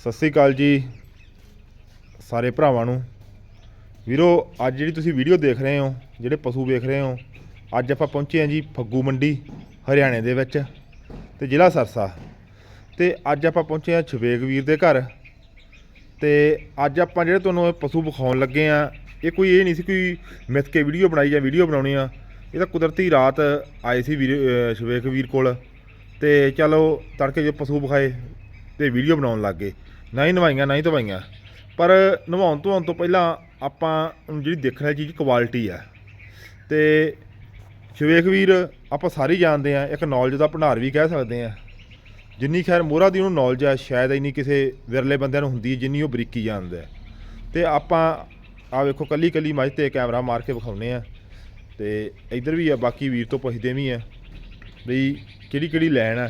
ਸਤਿ ਸ੍ਰੀ ਅਕਾਲ ਜੀ ਸਾਰੇ ਭਰਾਵਾਂ ਨੂੰ। ਵੀਰੋ, ਅੱਜ ਜਿਹੜੀ ਤੁਸੀਂ ਵੀਡੀਓ ਦੇਖ ਰਹੇ ਹੋ, ਜਿਹੜੇ ਪਸ਼ੂ ਵੇਖ ਰਹੇ ਹੋ, ਅੱਜ ਆਪਾਂ ਪਹੁੰਚੇ ਹਾਂ ਜੀ ਫੱਗੂ ਮੰਡੀ, ਹਰਿਆਣੇ ਦੇ ਵਿੱਚ ਤੇ ਜ਼ਿਲ੍ਹਾ ਸਰਸਾ। ਤੇ ਅੱਜ ਆਪਾਂ ਪਹੁੰਚੇ ਹਾਂ ਛਵੇਗ ਵੀਰ ਦੇ ਘਰ। ਤੇ ਅੱਜ ਆਪਾਂ ਜਿਹੜੇ ਤੁਹਾਨੂੰ ਇਹ ਪਸ਼ੂ ਵਿਖਾਉਣ ਲੱਗੇ ਆ ਇਹ ਕੋਈ ਇਹ ਨਹੀਂ ਸੀ ਕੋਈ ਮਿੱਥ ਕੇ ਵੀਡੀਓ ਬਣਾਈ ਜਾਂ ਵੀਡੀਓ ਬਣਾਉਣੀ ਆ। ਇਹ ਤਾਂ ਕੁਦਰਤੀ ਰਾਤ ਆਏ ਸੀ ਵੀਰ, ਅਹ ਸ਼ਵੇਕ ਵੀਰ ਕੋਲ। ਤੇ ਚਲੋ ਤੜਕੇ ਜੋ ਪਸ਼ੂ ਵਿਖਾਏ ਤੇ ਵੀਡੀਓ ਬਣਾਉਣ ਲੱਗ ਗਏ। ਨਾ ਹੀ ਨਵਾਈਆਂ, ਨਾ ਹੀ ਧਵਾਈਆਂ ਪਰ ਨਵਾਉਣ ਧਵਾਉਣ ਤੋਂ ਪਹਿਲਾਂ ਆਪਾਂ ਜਿਹੜੀ ਦੇਖਣ ਵਾਲੀ ਚੀਜ਼ ਕੁਆਲਿਟੀ ਆ। ਤੇ ਸ਼ਵੇਕ ਵੀਰ, ਆਪਾਂ ਸਾਰੇ ਜਾਣਦੇ ਆ ਇੱਕ ਨੌਲੇਜ ਦਾ ਭੰਡਾਰ ਵੀ ਕਹਿ ਸਕਦੇ ਆ ਜਿੰਨੀ ਖੈਰ ਮੋਹਰਾ ਦੀ ਉਹਨੂੰ ਨੌਲੇਜ ਆ, ਸ਼ਾਇਦ ਇੰਨੀ ਕਿਸੇ ਵਿਰਲੇ ਬੰਦਿਆਂ ਨੂੰ ਹੁੰਦੀ ਹੈ ਜਿੰਨੀ ਉਹ ਬਰੀਕੀ ਜਾਣਦਾ ਹੈ। ਤੇ ਆਪਾਂ ਆ ਵੇਖੋ ਕੱਲੀ ਕੱਲੀ ਮੱਝ ਤੇ ਕੈਮਰਾ ਮਾਰ ਕੇ ਵਿਖਾਉਨੇ ਆ ਤੇ ਇੱਧਰ ਵੀ ਆ, ਬਾਕੀ ਵੀਰ ਤੋਂ ਪੁੱਛਦੇ ਵੀ ਆ, ਵੀ ਕਿਹੜੀ ਕਿਹੜੀ ਲੈਣ ਆ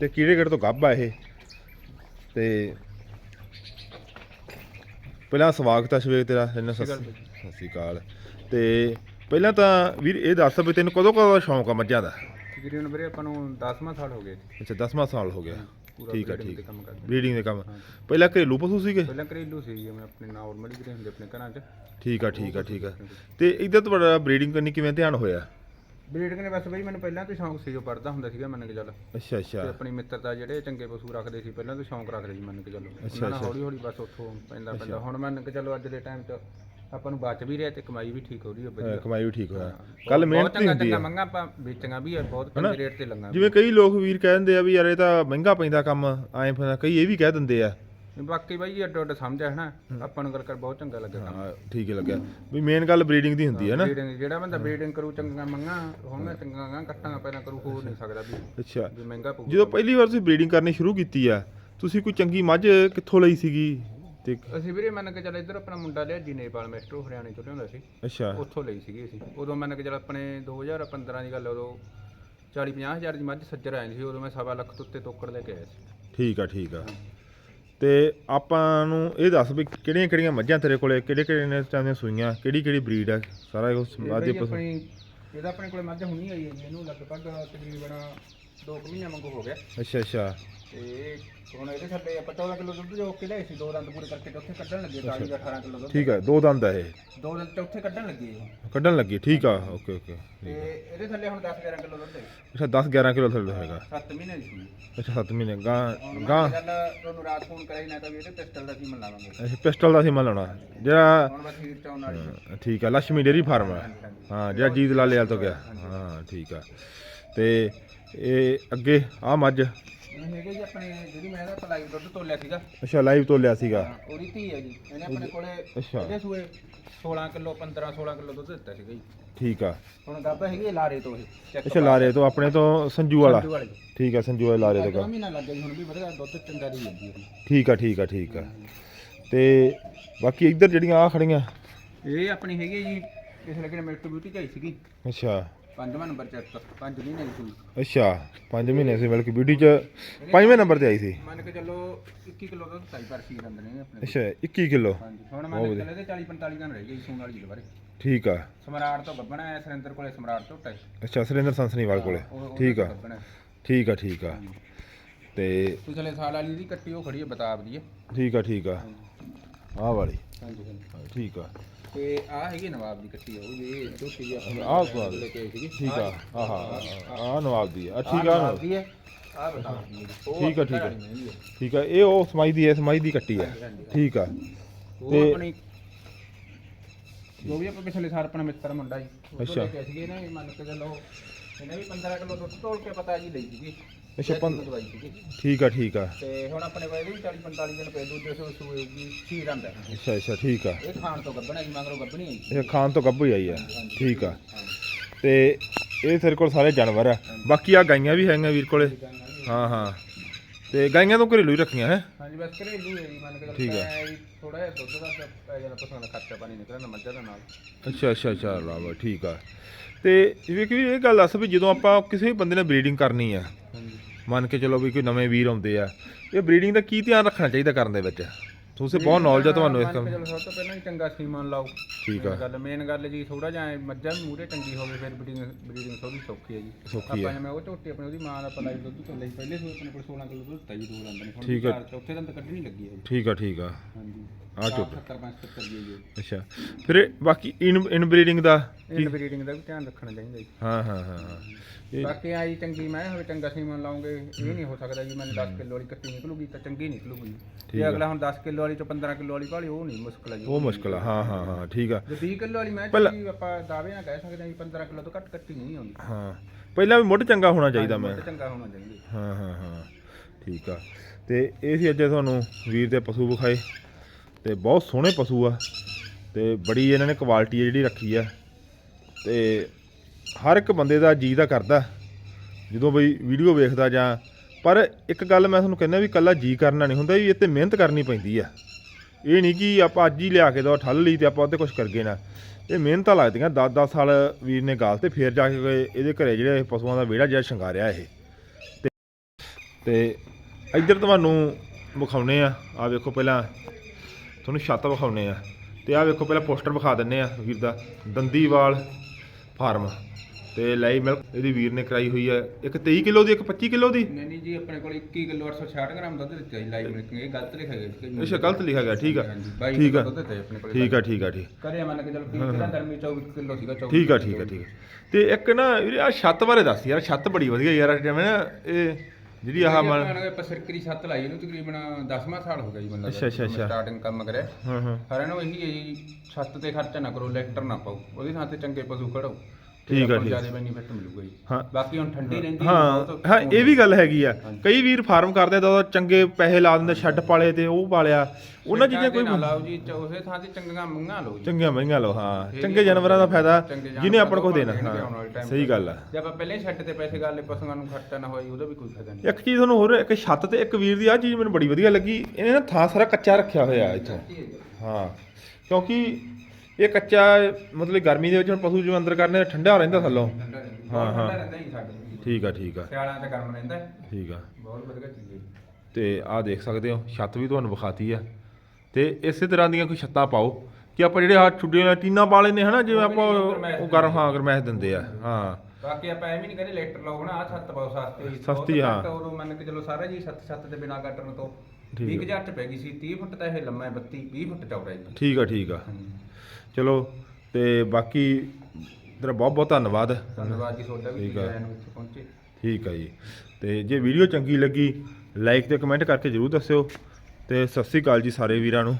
ਤੇ ਕਿਹੜੇ ਕਿਹੜੇ ਤੋਂ ਗੱਭ ਆ ਇਹ। ਤੇ ਪਹਿਲਾਂ ਸਵਾਗਤ ਆ ਸ਼ਵੇਕ ਤੇਰਾ ਇਹਨਾਂ ਸਤਿ ਸਤਿ ਸ਼੍ਰੀ ਅਕਾਲ। ਤੇ ਪਹਿਲਾਂ ਤਾਂ ਵੀਰ ਇਹ ਦੱਸ ਵੀ ਤੈਨੂੰ ਕਦੋਂ ਕਦੋਂ ਦਾ ਸ਼ੌਂਕ ਆ ਮੱਝਾਂ ਦਾ? ਤਕਰੀਬਨ ਵੀਰੇ ਆਪਾਂ ਨੂੰ 10ਵਾਂ ਸਾਲ ਹੋ ਗਿਆ ਜੀ ਅੱਛਾ 10ਵਾਂ ਸਾਲ ਹੋ ਗਿਆ। ਪੂਰਾ ਠੀਕ ਆ breeding ਠੀਕ। ਤੇ ਕੰਮ ਕਰਦੇ। ਬਰੀਡਿੰਗ ਦੇ ਕੰਮ। ਹਾਂ। ਪਹਿਲਾਂ ਘਰੇਲੂ ਪਸ਼ੂ ਸੀਗੇ? ਪਹਿਲਾਂ ਘਰੇਲੂ ਸੀ ਜਿਵੇਂ ਆਪਣੇ ਨਾਰਮਲ ਜਿਹੜੇ ਹੁੰਦੇ ਆਪਣੇ ਘਰਾਂ 'ਚ। ਠੀਕ ਆ ਠੀਕ ਆ ਠੀਕ ਆ। ਤੇ ਇੱਧਰ ਤੁਹਾਡਾ ਬਰੀਡਿੰਗ ਕਰਨੀ ਕਿਵੇਂ ਧਿਆਨ ਹੋਇਆ? ਬਰੀਡਿੰਗ ਨੇ ਬਸ ਬਈ ਮੈਨੂੰ ਪਹਿਲਾਂ ਤੋਂ ਸ਼ੌਂਕ ਸੀ ਜੋ ਪੜਦਾ ਹੁੰਦਾ ਸੀਗਾ ਮੰਨ ਕੇ ਚੱਲ ਅੱਛਾ। ਤੇ ਅੱਛਾ ਆਪਣੀ ਮਿੱਤਰਤਾ ਜਿਹੜੇ ਚੰਗੇ ਪਸ਼ੂ ਰੱਖਦੇ ਸੀ ਪਹਿਲਾਂ ਤੋਂ ਸ਼ੌਂਕ ਰੱਖਦੇ ਸੀ ਮੰਨ ਕੇ ਚੱਲੋ ਉਹਨਾਂ ਨਾਲ। ਹੌਲੀ ਹੌਲੀ ਬਸ ਉੱਥੋਂ ਪੈਂਦਾ ਪੈਂਦਾ। ਹੁਣ ਮੰਨ ਕੇ ਚੱਲੋ ਅੱਜ ਦੇ ਟਾਈਮ 'ਚ ਆਪਾਂ ਨੂੰ ਬਚ ਵੀ ਰਿਹਾ ਤੇ ਕਮਾਈ ਵੀ ਠੀਕ ਹੋ ਰਹੀ ਹੈ ਅਹ ਵਧੀਆ ਕਮਾਈ ਵੀ ਠੀਕ ਹੋਇਆ। ਕੱਲ ਬਹੁਤ ਮਿਹਨਤ ਹੀ ਚੰਗਾ ਹੁੰਦੀ ਚੰਗਾ ਮੰਗਾ ਆਪਾਂ ਵੇਚੀਆਂ ਵੀ ਆ ਬਹੁਤ ਚੰਗੇ ਰੇਟ ਤੇ ਲੰਗਾ ਜਿਵੇਂ ਕਈ ਲੋਕ ਵੀਰ ਕਹਿ ਦਿੰਦੇ ਆ ਵੀ ਯਾਰ ਇਹ ਤਾਂ ਮਹਿੰਗਾ ਪੈਂਦਾ ਕੰਮ ਐਂ ਫਿਰ ਕਈ ਇਹ ਵੀ ਕਹਿ ਦਿੰਦੇ ਆ ਬਾਕੀ ਬਾਈ ਜੀ ਅੱਡੋ ਅੱਡ ਸਮਝ ਹੈ ਨਾ ਆਪਾਂ ਨੂੰ ਗੱਲ ਕਰ ਬਹੁਤ ਚੰਗਾ ਲੱਗਾ ਕੰਮ ਹਾਂ ਠੀਕ ਹੀ ਲੱਗਿਆ। ਵੀ ਮੇਨ ਗੱਲ ਬਰੀਡਿੰਗ ਦੀ ਹੁੰਦੀ ਹੈ ਨਾ ਬਰੀਡਿੰਗ ਜਿਹੜਾ ਬੰਦਾ ਬਰੀਡਿੰਗ ਕਰੂ ਚੰਗਾ ਮੰਗਾ ਹੋਣਗਾ ਚੰਗਾ ਗਾ ਕੱਟਾਂ ਪਹਿਲਾਂ ਕਰੂ ਹੋ ਨਹੀਂ ਸਕਦਾ ਵੀ। ਅੱਛਾ। ਵੀ ਮਹਿੰਗਾ ਪਊ ਜਦੋਂ ਪਹਿਲੀ ਵਾਰ ਤੁਸੀਂ ਬਰੀਡਿੰਗ ਕਰਨੀ ਸ਼ੁਰੂ ਕੀਤੀ ਆ ਤੁਸੀਂ ਕੋਈ ਚੰਗੀ ਮੱਝ ਕਿੱਥੋਂ ਲਈ ਸੀਗੀ? ਤੇ ਅਸੀਂ ਵੀਰੇ ਮੰਨ ਕੇ ਚੱਲ ਇੱਧਰ ਆਪਣਾ ਮੁੰਡਾ ਲਿਆ ਜੀ ਨੇਪਾਲ ਮੈਸਟਰੋ ਹਰਿਆਣੇ ਤੋਂ ਲਿਆਉਂਦਾ ਸੀ। ਅੱਛਾ। ਉੱਥੋਂ ਲਈ ਸੀਗੀ ਅਸੀਂ। ਉਦੋਂ ਮੰਨ ਕੇ ਚੱਲ ਆਪਣੇ 2015 ਦੀ ਗੱਲ ਉਦੋਂ 40 50 ਹਜ਼ਾਰ ਦੀ ਮੱਝ ਸੱਜਰ ਆਈ ਸੀ ਉਦੋਂ ਮੈਂ ਸਵਾ ਲੱਖ ਤੋਂ ਉੱਤੇ ਤੋਕੜ ਲੈ ਕੇ ਆਇਆ ਸੀ। ਠੀਕ ਆ ਠੀਕ ਆ। ਤੇ ਆਪਾਂ ਨੂੰ ਇਹ ਦੱਸ ਵੀ ਕਿਹੜੀਆਂ ਕਿਹੜੀਆਂ ਮੱਝਾਂ ਤੇਰੇ ਕੋਲੇ ਕਿਹੜੇ ਕਿਹੜੇ ਨੇ ਟਾਈਮ ਦੀਆਂ ਸੂਈਆਂ ਕਿਹੜੀ ਕਿਹੜੀ ਬਰੀਡ ਆ? ਸਾਰਾ ਆਦੇ ਬਈ ਆਪਣੀ ਇਹਦਾ ਆਪਣੇ ਕੋਲੇ ਮੱਝ ਹੁਣੀ ਆਈ ਹੈ ਜੀ ਇਹਨੂੰ ਲਗਭਗ ਤਕਰੀਬਨ 2 ਮਹੀਨੇ ਵਾਂਗੂ ਹੋ ਗਿਆ। ਅੱਛਾ ਅੱਛਾ। ਤੇ ਹੁਣ ਇਹਦੇ ਥੱਲੇ ਆਪਾਂ 14 ਕਿਲੋ ਦੁੱਧ ਜੋ ਕੇ ਲਿਆਏ ਸੀ ਦੋ ਦੰਦ ਪੂਰੇ ਕਰਕੇ ਚੌਥੇ ਕੱਢਣ ਲੱਗੇ 40 ਜਾਂ 18 ਕਿਲੋ ਦੁੱਧ। ਠੀਕ ਆ ਦੋ ਦੰਦ ਆ ਇਹ। ਦੋ ਦੰਦ ਚੌਥੇ ਕੱਢਣ ਲੱਗੇ ਇਹ। ਕੱਢਣ ਲੱਗੀ ਠੀਕ ਆ ਓਕੇ ਓਕੇ। ਤੇ ਇਹਦੇ ਥੱਲੇ ਹੁਣ 10 11 ਕਿਲੋ ਦੁੱਧ ਹੈ ਅੱਛਾ 10 11 ਕਿਲੋ ਥੱਲੇ ਹੈਗਾ। 7 ਮਹੀਨੇ ਦੀ ਸੂਈ ਅੱਛਾ 7 ਮਹੀਨੇ ਗਾਂ ਹੁਣ ਗਾਂ। ਮੈਂ ਚੱਲ ਤੁਹਾਨੂੰ ਰਾਤ ਫੋਨ ਕਰਾਈ ਨਾ ਤਾਂ ਵੀ ਇਹਦੇ ਪਿਸਟਲ ਦਾ ਸੀਮਨ ਲਾਵਾਂਗੇ। ਅੱਛਾ ਪਿਸਟਲ ਦਾ ਸੀਮਾ ਲਾਉਣਾ? ਜਿਹੜਾ ਹੁਣ ਬਸ ਹੀਰ ਚਾਉਣ ਵਾਲੀ ਹੈ। ਠੀਕ ਆ ਲక్ష్ਮੀ ਡੇਰੀ ਫਾਰਮ ਆ। ਹਾਂ ਜਿਹੜਾ ਜੀਤ ਲਾਲੇ ਵਾਲ ਤੋਂ ਗਿਆ। ਹਾਂ ਠੀਕ ਆ। ਤੇ ਇਹ ਅੱਗੇ ਆ ਮੱਝ। ਇਹ ਹੈਗੇ ਜੀ ਆਪਣੇ ਜਿਹੜੀ ਮੈਂ ਇਹਦਾ ਪਲਾਈ ਦੁੱਧ ਤੋਲਿਆ ਸੀਗਾ। ਅੱਛਾ ਲਾਈਵ ਤੋਂ ਲਿਆ ਸੀਗਾ ਉਹਦੀ ਧੀ ਹੈ ਜੀ। ਇਹਨੇ ਆਪਣੇ ਕੋਲੇ ਅੱਛਾ। ਇਹਦੇ ਸੂਏ 16 ਕਿਲੋ 15 16 ਕਿਲੋ ਦੁੱਧ ਦਿੱਤਾ ਸੀਗਾ ਜੀ। ਠੀਕ ਆ। ਹੁਣ ਗੱਭ ਹੈਗੀ ਲਾਰੇ ਤੋਂ ਇਹ ਚੈੱਕ ਅੱਛਾ ਲਾਰੇ ਤੋਂ ਆਪਣੇ ਤੋਂ ਸੰਜੂ ਵਾਲਾ। ਵਾਲੀ ਠੀਕ ਆ ਸੰਜੂ ਵਾਲੇ ਲਾਰੇ ਤੋਂ ਦੋ ਗਾ। ਮਹੀਨਾ ਲੱਗ ਗਿਆ ਜੀ ਹੁਣ ਵੀ ਵਧੀਆ ਦੁੱਧ ਚੰਗਾ ਦੀ ਜਾਂਦੀ ਹੈ ਠੀਕ ਆ ਠੀਕ ਆ ਠੀਕ ਆ। ਤੇ ਬਾਕੀ ਇੱਧਰ ਜਿਹੜੀਆਂ ਆ ਖੜੀਆਂ। ਇਹ ਆਪਣੀ ਹੈਗੀ ਹੈ ਜੀ ਇਸ ਲੱਗੇ ਮਿਲਕ ਬਿਊਟੀ ਚ ਆਈ ਸੀਗੀ। ਅੱਛਾ। ਪੰਜਵਾਂ ਨੰਬਰ ਚੈੱਕ ਪੰਜ ਮਹੀਨੇ ਦੀ ਸੂਈ ਅੱਛਾ 5 ਮਹੀਨੇ ਸੀ ਬਿਊਟੀ ਚ ਪੰਜਵੇਂ ਨੰਬਰ ਤੇ ਆਈ ਸੀ। ਮੰਨ ਕੇ ਚੱਲੋ 21 ਕਿਲੋ ਦੁੱਧ ਸਾਈ ਪਰ ਸੀ ਰੰਦ ਨੇ ਆਪਣੇ ਅੱਛਾ 21 ਕਿਲੋ? ਹਾਂਜੀ ਹੁਣ ਮੰਨ ਕੇ ਚੱਲੇ ਤੇ 40 45 ਦਿਨ ਰਹਿ ਗਏ ਜੀ ਸੂਣ ਵਾਲੀ ਦੁਬਾਰੇ ਠੀਕ ਆ। ਸਮਰਾਟ ਤੋਂ ਗੱਬਣਾ ਹੈ ਸੁਰਿੰਦਰ ਕੋਲੇ ਸਮਰਾਟ ਤੋਂ ਟਾਈ ਅੱਛਾ ਸੁਰਿੰਦਰ ਸੰਸਨੀਵਾਲ ਕੋਲੇ। ਠੀਕ ਆ। ਠੀਕ ਆ ਠੀਕ ਆ। ਤੇ ਪਿਛਲੇ ਸਾਲ ਵਾਲੀ ਦੀ ਕੱਟੀ ਉਹ ਖੜੀ ਹੈ ਬਤਾਬ ਦੀ ਹੈ। ਠੀਕ ਆ ਠੀਕ ਆ। ਆਹ ਵਾਲੀ। ਹਾਂਜੀ ਹਾਂਜੀ। ਠੀਕ ਆ। ਤੇ ਆ ਹੈਗੀ ਨਵਾਬ ਦੀ ਕੱਟੀ ਉਹ ਜੀ ਝੋਟੀ ਜੀ ਆਪਣੀ ਆਹ ਸਵਾਦ ਲੈ ਕੇ ਆਈ ਸੀਗੀ। ਠੀਕ ਆ ਆਹਾ ਆਹ ਨਵਾਬ ਦੀ ਆ। ਠੀਕ ਆ ਨਵਾਬ ਦੀ ਹੈ। ਆ। ਉਹ ਠੀਕ ਆ, ਠੀਕ ਆ। ਠੀਕ ਆ ਇਹ ਉਹ ਸਮਾਈ ਦੀ ਹੈ ਸਮਾਈ ਦੀ ਕੱਟੀ ਆ। ਠੀਕ ਆ। ਉਹ ਤੇ- ਆਪਣੀ ਜੋ ਵੀ ਆਪਾਂ ਪਿਛਲੇ ਸਾਲ ਆਪਣਾ ਮਿੱਤਰ ਮੁੰਡਾ ਜੀ। ਉਹ ਅੱਛਾ। ਤੋਂ ਲੈ ਕੇ ਆਏ ਸੀਗੇ ਨਾ ਇਹ ਮੰਨ ਕੇ ਚੱਲੋ ਇਹਨੇ ਵੀ 15 ਕਿਲੋ ਦੁੱਧ ਤੋਲ ਕੇ ਪਤਾ ਜੀ ਲਈ ਸੀਗੀ। ਅੱਛਾ, ਪੰਜ ਦਵਾਈ ਸੀਗੀ। ਠੀਕ ਆ ਠੀਕ ਆ। ਤੇ ਹੁਣ ਆਪਣੇ ਕੋਲ ਵੀ 40 45 ਦਿਨ ਪਏ ਦੂਜੇ ਸੋ ਸੂਏ ਦੀ ਖੀਰ ਆਂਦਾ ਅੱਛਾ ਅੱਛਾ ਠੀਕ ਆ। ਇਹ ਖਾਣ ਤੋਂ ਗੱਬਣਾ ਜੀ ਮਗਰੋਂ ਗੱਬਣੀ ਹੈ ਜੀ ਇਹ ਖਾਨ ਤੋਂ ਗੱਭੂ ਹੀ ਆਈ ਆ। ਠੀਕ ਆ। ਤੇ ਇਹ ਤੇਰੇ ਕੋਲ ਸਾਰੇ ਜਾਨਵਰ ਆ। ਬਾਕੀ ਆ ਗਾਈਆਂ ਵੀ ਹੈਗੀਆਂ ਵੀਰ ਕੋਲੇ। ਹਾਂ ਹਾਂ। ਤੇ ਗਾਈਆਂ ਤੋਂ ਘਰੇਲੂ ਹੀ ਰੱਖੀਆਂ ਹੈ? ਹਾਂਜੀ ਬਸ ਘਰੇਲੂ ਹੈ ਜੀ ਮੰਨ ਕੇ ਠੀਕ ਆ। ਥੋੜਾ ਜਿਹਾ ਦੁੱਧ ਦਾ ਤਾਂ ਪੈ ਜਾਂਦਾ ਪਸੰਦ ਖਰਚਾ ਪਾਣੀ ਨਿਕਲਣਾ ਮੱਝਾਂ ਦਾ ਨਾਲ। ਅੱਛਾ ਅੱਛਾ ਅੱਛਾ ਲਾਵਾ ਠੀਕ ਆ। ਤੇ ਜਿਵੇਂ ਕਿ ਇਹ ਗੱਲ ਦੱਸ ਵੀ ਜਦੋਂ ਆਪਾਂ ਕਿਸੇ ਵੀ ਬੰਦੇ ਨੇ ਬਰੀਡਿੰਗ ਕਰਨੀ ਆ ਹਾਂਜੀ। ਮੰਨ ਕੇ ਚਲੋ ਵੀ ਕੋਈ ਨਵੇਂ ਵੀਰ ਆਉਂਦੇ ਆ ਇਹ ਬਰੀਡਿੰਗ ਦਾ ਕੀ ਧਿਆਨ ਰੱਖਣਾ ਚਾਹੀਦਾ ਕਰਨ ਦੇ ਵਿੱਚ? ਤੁਸੀਂ ਬਹੁਤ ਨੌਲੇਜ ਆ ਤੁਹਾਨੂੰ ਇਸ ਮੰਨ ਕੰਮ ਕੇ ਚਲੋ ਸਭ ਤੋਂ ਪਹਿਲਾਂ ਹੀ ਚੰਗਾ ਸੀਮਨ ਲਾਓ ਠੀਕ ਆ। main ਗੱਲ ਮੇਨ ਗੱਲ ਜੀ ਥੋੜਾ ਜਿਹਾ ਐਂ ਮੱਝਾਂ ਵੀ ਮੂਰੇ ਚੰਗੀ ਹੋਵੇ ਫਿਰ ਬਰੀਡਿੰਗ ਬਰੀਡਿੰਗ ਥੋੜੀ ਸੌਖੀ ਹੈ ਜੀ ਸੌਖੀ ਆਪਾਂ ਹੈ। ਜਿਵੇਂ ਉਹ ਝੋਟੀ ਆਪਣੀ ਉਹਦੀ ਮਾਂ ਦਾ ਪਲਾ ਜੀ ਦੁੱਧ ਤੋਂ ਲਈ ਪਹਿਲੇ ਸੂਏ ਆਪਣੇ ਕੋਲ 16 ਕਿਲੋ ਦੁੱਧ ਦਿੱਤਾ ਜੀ ਦੋ ਦੰਦ ਨੇ ਠੀਕ ਆ। ਚਾਰ- ਚੌਥੇ ਦੰਦ ਕੱਢਣੀ ਲੱਗੀ ਹੈ ਜੀ ਠੀਕ ਆ ਠੀਕ ਆ ਹਾਂਜੀ ਆ 70 75 ਦੀ ਹੈ ਜੀ। ਅੱਛਾ। ਫਿਰ ਇਹ ਬਾਕੀ ਇਨ ਇਨ ਬਰੀਡਿੰਗ ਦਾ ਇਹ ਬਰੀਡਿੰਗ ਦਾ ਵੀ ਧਿਆਨ ਰੱਖਣਾ ਚਾਹੀਦਾ ਜੀ। ਹਾਂ ਹਾਂ ਹਾਂ ਹਾਂ। ਇਹ ਬਾਕੀ ਆਈ ਚੰਗੀ ਮੈਂ ਹੋਵੇ ਚੰਗਾ ਸੀਮਨ ਲਾਉਂਗੇ ਇਹ ਨਹੀਂ ਹੋ ਸਕਦਾ ਜੀ ਮੈਨੂੰ 10 ਕਿਲੋ ਵਾਲੀ ਕੱਟੀ ਨਿਕਲੂਗੀ ਤਾਂ ਚੰਗੀ ਨਿਕਲੂਗੀ ਜੇ। ਅਗਲਾ ਹੁਣ 10 ਕਿਲੋ ਵਾਲੀ ਚੋਂ 15 ਕਿਲੋ ਵਾਲੀ ਭਾਲੀ ਉਹ ਨਹੀਂ ਮੁਸ਼ਕਲ ਹੈ ਜੀ। ਉਹ ਮੁਸ਼ਕਲ ਆ। ਹਾਂ ਹਾਂ ਹਾਂ ਠੀਕ ਆ। ਜੇ 20 ਕਿਲੋ ਵਾਲੀ ਮੈਂ ਪਹਿਲਾਂ- ਜੀ ਆਪਾਂ ਦਾਅਵੇ ਨਾਲ ਕਹਿ ਸਕਦੇ ਹਾਂ ਜੀ 15 ਕਿਲੋ ਤੋਂ ਘੱਟ ਕੱਟੀ ਨਹੀਂ ਆਉਂਦੀ। ਹਾਂ। ਪਹਿਲਾਂ ਵੀ ਮੁੱਢ ਚੰਗਾ ਹੋਣਾ ਚਾਹੀਦਾ ਮੈਂ। ਦੁੱਧ ਚੰਗਾ ਹੋਣਾ ਚਾਹੀਦਾ ਹਾਂ ਹਾਂ ਹਾਂ। ਠੀਕ ਆ। ਤੇ ਇਹ ਸੀ ਅੱਜ ਤੁਹਾਨੂੰ ਵੀਰ ਦੇ ਪਸ਼ੂ ਵਿਖਾਏ। ਤੇ ਬਹੁਤ ਸੋਹਣੇ ਪਸ਼ੂ ਆ ਤੇ ਬੜੀ ਇਹਨਾਂ ਨੇ ਕੁਆਲਿਟੀ ਜਿਹੜੀ ਰੱਖੀ ਆ ਤੇ ਹਰ ਇੱਕ ਬੰਦੇ ਦਾ ਜੀ ਦਾ ਕਰਦਾ ਜਦੋਂ ਬਈ ਵੀਡੀਓ ਵੇਖਦਾ ਜਾਂ, ਪਰ ਇੱਕ ਗੱਲ ਮੈਂ ਤੁਹਾਨੂੰ ਕਹਿੰਦਾ ਵੀ ਕੱਲਾ ਜੀ ਕਰਨਾ ਨਹੀਂ ਹੁੰਦਾ ਵੀ ਇਹ ਤੇ ਮਿਹਨਤ ਕਰਨੀ ਪੈਂਦੀ ਆ। ਇਹ ਨਹੀਂ ਕਿ ਆਪਾਂ ਅੱਜ ਹੀ ਲਿਆ ਕੇ ਦੋ ਠੱਲ ਲਈ ਤੇ ਆਪਾਂ ਉਹਦੇ ਕੁਝ ਕਰਗੇ ਨਾ। ਇਹ ਮਿਹਨਤਾਂ ਲੱਗਦੀਆਂ 10-10 ਸਾਲ ਵੀਰ ਨੇ ਗਾਲ ਤੇ ਫੇਰ ਜਾ ਕੇ ਇਹਦੇ ਘਰੇ ਜਿਹੜੇ ਪਸ਼ੂਆਂ ਦਾ ਵਿਹੜਾ ਜਿਹਾ ਸ਼ਿੰਗਾਰਿਆ ਇਹ। ਤੇ ਇੱਧਰ ਤੁਹਾਨੂੰ ਵਿਖਾਉਨੇ ਆ ਆ ਵੇਖੋ ਪਹਿਲਾਂ। ਤੁਹਾਨੂੰ ਛੱਤ ਵਿਖਾਉਨੇ ਆ। ਤੇ ਆ ਵੇਖੋ ਪਹਿਲਾਂ ਪੋਸਟਰ ਵਿਖਾ ਦਿੰਨੇ ਆ ਵੀਰ ਦਾ। ਦੰਦੀਵਾਲ ਫਾਰਮ। ਤੇ ਲਾਈ ਮਿਲਕ ਇਹਦੀ ਵੀਰ ਨੇ ਕਰਾਈ ਹੋਈ ਆ। ਇੱਕ 23 ਕਿਲੋ ਦੀ ਇੱਕ 25 ਕਿਲੋ ਦੀ? ਨਹੀਂ ਨਹੀਂ ਜੀ ਆਪਣੇ ਕੋਲ 21 ਕਿਲੋ 866 ਗ੍ਰਾਮ ਦੁੱਧ ਦਿੱਤਾ ਜੀ ਲਾਈਵ ਮਿਲਕ ਇਹ ਗਲਤ ਲਿਖਿਆ ਗਿਆ ਅੱਛਾ ਗਲਤ ਲਿਖਿਆ ਗਿਆ ਠੀਕ ਆ। ਠੀਕ ਆ। ਠੀਕ ਆ ਠੀਕ ਆ ਠੀਕ। ਕਰੇ ਮੰਨ ਕੇ ਚਲੋ 20 ਕਿਲੋ ਗਰਮੀ 24 ਕਿਲੋ ਸੀਗਾ 24 ਠੀਕ ਆ ਠੀਕ ਆ ਠੀਕ ਤੇ ਇੱਕ ਨਾ ਵੀਰੇ ਆ ਛੱਤ ਬਾਰੇ ਦੱਸ ਯਾਰ ਛੱਤ ਬੜੀ ਵਧੀਆ ਯਾਰ ਜਿਵੇਂ ਨਾ ਇਹ ਜਿਹੜੀ ਆਹ ਮਨ ਆਪਾਂ ਸਰਕਰੀ ਛੱਤ ਲਾਈ ਇਹਨੂੰ ਤਕਰੀਬਨ 10ਵਾਂ ਸਾਲ ਹੋ ਗਿਆ ਜੀ ਬੰਦਾ ਅੱਛਾ, ਅੱਛਾ, ਅੱਛਾ। ਸਟਾਰਟਿੰਗ ਕੰਮ ਕਰਿਆ। ਹਾਂ ਹਾਂ। ਸਾਰਿਆਂ ਨੂੰ ਇਹੀ ਹੈ ਜੀ ਛੱਤ ਤੇ ਖਰਚਾ ਨਾ ਕਰੋ ਲੈਕਟਰ ਨਾ ਪਾਓ ਉਹਦੀ ਥਾਂ ਤੇ ਚੰਗੇ ਪਸ਼ੂ ਖੜੋ। ਠੀਕ ਆ, ਠੀਕ। ਜ਼ਿਆਦਾ ਬੈਨੀਫਿਟ ਮਿਲੂਗਾ ਜੀ। ਹਾਂ। ਬਾਕੀ ਹੁਣ ਠੰਡੀ ਰਹਿੰਦੀ ਹੈ, ਹਾਂ ਹਾਂ ਇਹ ਵੀ ਗੱਲ ਹੈਗੀ ਆ। ਕਈ ਵੀਰ ਫਾਰਮ ਕਰਦੇ ਆ ਤਾਂ ਚੰਗੇ ਪੈਸੇ ਲਾ ਦਿੰਦੇ ਛੱਡ ਪਾਲੇ ਤੇ ਉਹ ਪਾਲਿਆ। ਉਹਨਾਂ ਚੀਜ਼ਾਂ ਕੋਈ ਨਾ ਲਾਓ ਜੀ ਚ- ਉਸੇ ਥਾਂ ਤੇ ਚੰਗੀਆਂ ਮੰਗਾਂ ਲਓ ਜੀ। ਚੰਗੀਆਂ ਮਹਿੰਗੀਆਂ ਲੋ ਹਾਂ। ਚੰਗੇ ਜਾਨਵਰਾਂ ਦਾ ਫਾਇਦਾ ਚੰਗੇ ਜਿਹਨੇ ਆਪਾਂ ਕੋਲ ਤੋਂ ਦੇਣਾ। ਦੇਣਗੇ ਆਉਣ ਵਾਲੇ ਹਾਂ time ਸਹੀ ਗੱਲ ਆ। ਜੇ ਆਪਾਂ ਪਹਿਲੇ ਛੱਡ ਤੇ ਪੈਸੇ ਲਏ ਪਸ਼ੂਆਂ ਨੂੰ ਖਰਚਾ ਨਾ ਹੋਈ ਉਹਦਾ ਵੀ ਕੋਈ ਫਾਇਦਾ ਨਹੀਂ। ਇੱਕ ਚੀਜ਼ ਤੁਹਾਨੂੰ ਹੋਰ ਇੱਕ ਛੱਤ ਤੇ ਇੱਕ ਵੀਰ ਦੀ ਆ ਚੀਜ਼ ਮੈਨੂੰ ਬੜੀ ਵਧੀਆ ਲੱਗੀ। ਇਹਨੇ ਨਾ ਥਾਂ ਸਾਰਾ ਕੱਚਾ ਰੱਖਿਆ ਹੋਇਆ ਇੱਥੋਂ। ਹਾਂ ਕਿਉਂਕਿ ਇਹ ਕੱਚਾ ਮਤਲਬ ਗਰਮੀ ਦੇ ਵਿੱਚ ਹੁਣ ਪਸ਼ੂ ਜੋ ਅੰਦਰ ਕਰਨੇ ਠੰਡਾ ਰਹਿੰਦਾ ਥੱਲੋਂ। ਹਾਂ ਹਾਂ, ਹਾਂ ਹਾਂ। ਰਹਿੰਦਾ ਹੀ ਸਾਡੇ ਵੀ। ਠੀਕ ਆ ਠੀਕ ਆ। ਸਿਆਲਾਂ ਤੇ ਗਰਮ ਰਹਿੰਦਾ। ਠੀਕ ਆ। ਬਹੁਤ ਵਧੀਆ ਚੀਜ਼ ਹੈ। ਤੇ ਆਹ ਦੇਖ ਸਕਦੇ ਹੋ ਛੱਤ ਵੀ ਤੁਹਾਨੂੰ ਵਿਖਾਤੀ ਆ। ਤੇ ਇਸੇ ਤਰ੍ਹਾਂ ਦੀਆਂ ਕੋਈ ਛੱਤਾਂ ਪਾਓ ਕਿ ਆਪਾਂ ਜਿਹੜੇ ਆਹ ਛੁੱਡੀਆਂ ਨਾਲ ਟੀਨਾਂ ਪਾ ਲੈਂਦੇ ਹਨਾ ਜਿਵੇਂ ਉਹ ਆਪਾਂ ਉਹ ਗਰਮ ਹਾਂ ਗਰਮੈਸ਼ ਦਿੰਦੇ ਆ ਹਾਂ। ਬਾਕੀ ਆਪਾਂ ਐਵੇਂ ਨਹੀਂ ਕਹਿੰਦੇ ਲੈਟਰ ਲਾਓ ਨਾ ਆ ਛੱਤ ਪਾਓ ਸਸਤੀ। ਸਸਤੀ, ਹਾਂ। ਉਦੋਂ ਮੰਨ ਕੇ ਚਲੋ ਸਾਰਾ ਜੀ ਛੱਤ ਛੱਤ ਦੇ ਬਿਨਾ ਕੱਟਣ ਤੋਂ। ਠੀਕ 20000 ਚ ਪੈ ਗਈ ਸੀ 30 ਫੁੱਟ ਤਾਂ ਇਹ ਲੰਮਾ ਹੈ 32 20 ਫੁੱਟ ਚੌੜਾ ਹੈ ਠੀਕ ਆ ਠੀਕ ਆ। ਚਲੋ ਤੇ ਬਾਕੀ ਤੇਰਾ ਬਹੁਤ ਬਹੁਤ ਧੰਨਵਾਦ। ਧੰਨਵਾਦ ਜੀ ਤੁਹਾਡਾ ਵੀ ਠੀਕ ਆ। ਨੂੰ ਇੱਥੇ ਪਹੁੰਚੇ। ਠੀਕ ਆ ਜੀ। ਤੇ ਜੇ ਵੀਡੀਓ ਚੰਗੀ ਲੱਗੀ ਲਾਈਕ ਤੇ ਕਮੈਂਟ ਕਰਕੇ ਜਰੂਰ ਦੱਸਿਓ। ਤੇ ਸਤਿ ਸ੍ਰੀ ਅਕਾਲ ਜੀ ਸਾਰੇ ਵੀਰਾਂ ਨੂੰ।